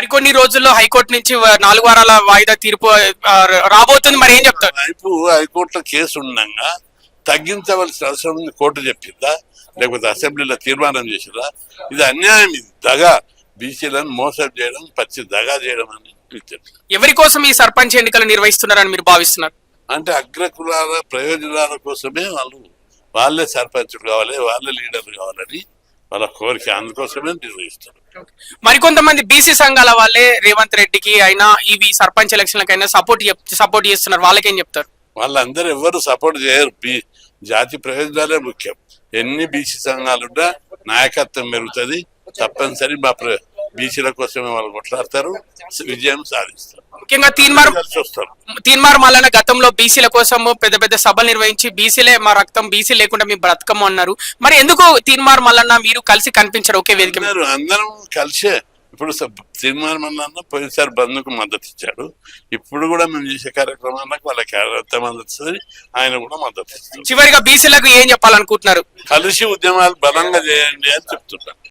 మరికొన్ని రోజుల్లో హైకోర్టు నుంచి నాలుగు వారాల వాయిదా తీర్పు రాబోతుంది. మరి ఏం చెప్తారు? వైపు హైకోర్టులో కేసు ఉండగా తగ్గించవలసిన అవసరం ఉంది. కోర్టు చెప్పిందా లేకపోతే అసెంబ్లీలో తీర్మానం చేసిందా ఇది అన్యాయం. ఇది దగా. బీసీలను మోసం చేయడం పచ్చి దగా చేయడం అని ఎవరి కోసం ఈ సర్పంచ్ ఎన్నికలు నిర్వహిస్తున్నారని మీరు భావిస్తున్నారు? అంటే అగ్రకులాల ప్రయోజనాల కోసమే వాళ్ళు వాళ్ళే సర్పంచులు కావాలి వాళ్ళే లీడర్లు కావాలని వాళ్ళ కోరిక అందుకోసమే నిర్వహిస్తారు మరికొంతమంది బీసీ సంఘాల వాళ్ళే రేవంత్ రెడ్డికి అయినా ఇవి సర్పంచ్ ఎలక్షన్లకైనా సపోర్ట్ సపోర్ట్ చేస్తున్నారు. వాళ్ళకేం చెప్తారు? వాళ్ళందరూ ఎవరు సపోర్ట్ చేయరు. బీ జాతి ప్రయోజనాలే ముఖ్యం. ఎన్ని బీసీ సంఘాలున్నా నాయకత్వం పెరుగుతుంది. తప్పనిసరి మా ప్ర బీసీల కోసమే వాళ్ళు కొట్లాడతారు. విజయం సాధిస్తారు. ముఖ్యంగా తీన్మార్ వస్తారు తీన్మార్ మల్లన్న గతంలో బీసీల కోసం పెద్ద పెద్ద సభలు నిర్వహించి బీసీలే మా రక్తం బీసీ లేకుండా మీ బ్రతకము అన్నారు. మరి ఎందుకు తీన్మార్ మల్లన్న మీరు కలిసి కనిపించరు ఒకే వేదిక? అందరూ కలిసే. ఇప్పుడు తీర్మానం అన్న పోయినసారి బంధుకు మద్దతు ఇచ్చాడు ఇప్పుడు కూడా మేము చేసే కార్యక్రమాలకు వాళ్ళకి మద్దతు ఇస్తుంది ఆయన కూడా మద్దతు చివరిగా బీసీలకు ఏం చెప్పాలనుకుంటున్నారు? కలిసి ఉద్యమాలు బలంగా చేయండి అని చెప్తున్నాను